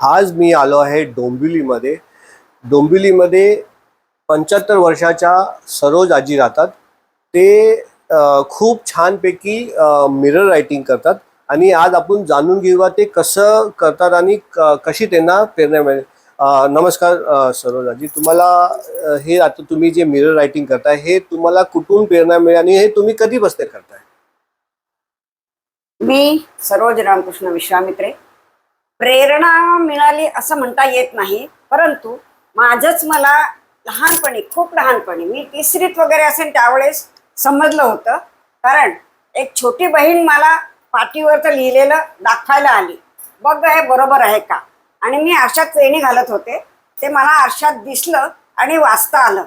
आज मी आलो आहे डोंबिवलीमध्ये. डोंबिवलीमध्ये पंच्याहत्तर वर्षाच्या सरोज आजी राहतात. ते खूप छानपैकी मिरर रायटिंग करतात. आणि आज आपण जाणून घेऊया ते कसं करतात आणि कशी त्यांना प्रेरणा मिळेल. नमस्कार सरोज आजी. तुम्हाला हे आता तुम्ही जे मिरर रायटिंग करताय हे तुम्हाला कुठून प्रेरणा मिळेल आणि हे तुम्ही कधी बसते करताय? मी सरोज रामकृष्ण विश्वामित्रे. प्रेरणा मिळाली असं म्हणता येत नाही. परंतु माझंच मला लहानपणी खूप लहानपणी मी तिसरीत वगैरे असेल त्यावेळेस समजलं होतं. कारण एक छोटी बहीण मला पाठीवरचं लिहिलेलं दाखवायला आली. बघ हे बरोबर आहे का? आणि मी आरशात वेणी घालत होते. ते मला आरशात दिसलं आणि वाचता आलं.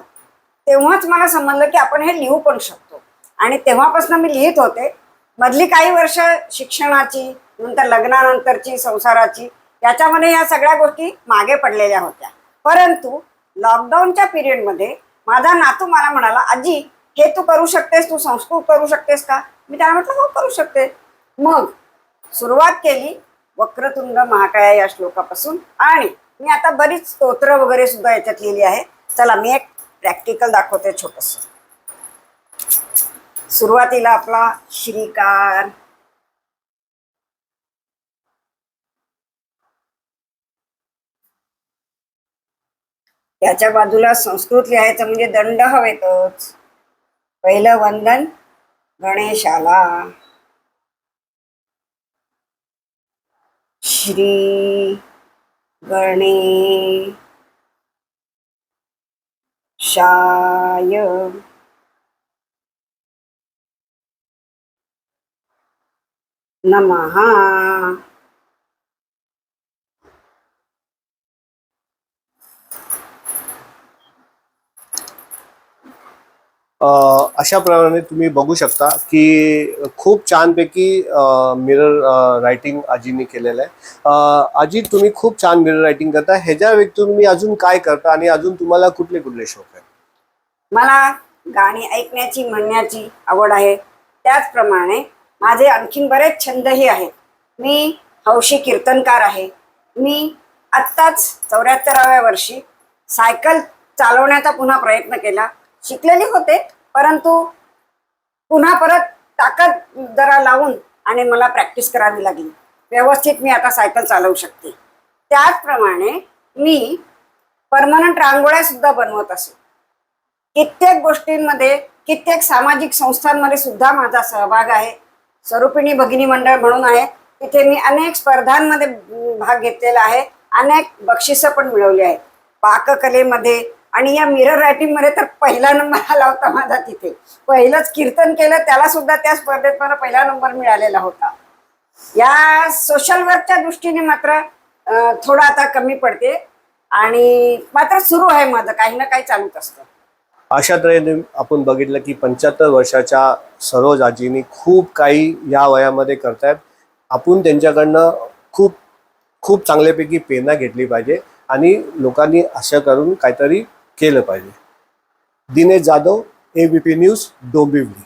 तेव्हाच मला समजलं की आपण हे लिहू पण शकतो. आणि तेव्हापासून मी लिहित होते. मधली काही वर्ष शिक्षणाची नंतर लग्नानंतरची संसाराची याच्यामध्ये या सगळ्या गोष्टी मागे पडलेल्या होत्या. परंतु लॉकडाऊनच्या पिरियडमध्ये माझा नातू मला म्हणाला आजी हे तू करू शकतेस तू संस्कृत करू शकतेस का? मी त्याला म्हटलं हो करू शकते. मग सुरुवात केली वक्रतुंड महाकाया या श्लोकापासून आणि मी आता बरीच स्तोत्र वगैरे सुद्धा याच्यात लिहिली आहे. चला मी एक प्रॅक्टिकल दाखवते छोटस. सुरुवातीला आपला श्रीकार त्याच्या बाजूला संस्कृत लिहायचं म्हणजे दंड हवेतच. पहिलं वंदन गणेशाला. श्री गणे शाय नमः. अशा प्रमाणे तुम्ही बघू शकता की खूप छानपैकी मिरर रायटिंग आजीने केलेलं आहे. आजी तुम्ही खूप छान मिरर रायटिंग करता. ह्याच्या व्यक्ती तुम्ही अजून काय करता आणि अजून तुम्हाला कुठले कुठले शौक आहेत? मला गाणी ऐकण्याची म्हणण्याची आवड आहे. त्याचप्रमाणे माझे आणखीन बरेच छंदही आहेत. मी हौशी कीर्तनकार आहे. मी आत्ताच चौऱ्याहत्तराव्या वर्षी सायकल चालवण्याचा पुन्हा प्रयत्न केला. शिकलेले होते परंतु पुन्हा परत ताकद जरा लावून आणि मला प्रॅक्टिस करावी लागली. व्यवस्थित मी आता सायकल चालवू शकते. त्याचप्रमाणे मी परमनंट रांगोळ्या सुद्धा बनवत असे कित्येक गोष्टींमध्ये कित्येक सामाजिक संस्थांमध्ये सुद्धा माझा सहभाग आहे. स्वरूपिणी भगिनी मंडळ म्हणून आहे. तिथे मी अनेक स्पर्धांमध्ये भाग घेतलेला आहे. अनेक बक्षिसं पण मिळवली आहेत. पाककलेमध्ये आणि या मिरर रायटिंगमध्ये तर पहिला नंबर आला होता माझा तिथे. पहिलंच कीर्तन केलं त्याला सुद्धा त्या स्पर्धेत मला पहिला नंबर मिळालेला होता. या सोशल वर्कच्या दृष्टीने मात्र थोडं आता कमी पडते. आणि मात्र सुरू आहे माझं काही ना काही चालूच असतं. अशा तऱ्हेने आपण बघितलं की पंच्याहत्तर वर्षाच्या सरोज आजीनी खूप काही या वयामध्ये करतायत. आपण त्यांच्याकडनं खूप खूप चांगल्यापैकी प्रेरणा घेतली पाहिजे. आणि लोकांनी असं करून काहीतरी केलं पाहिजे. Dinesh Jadhav ABP news Dombivli.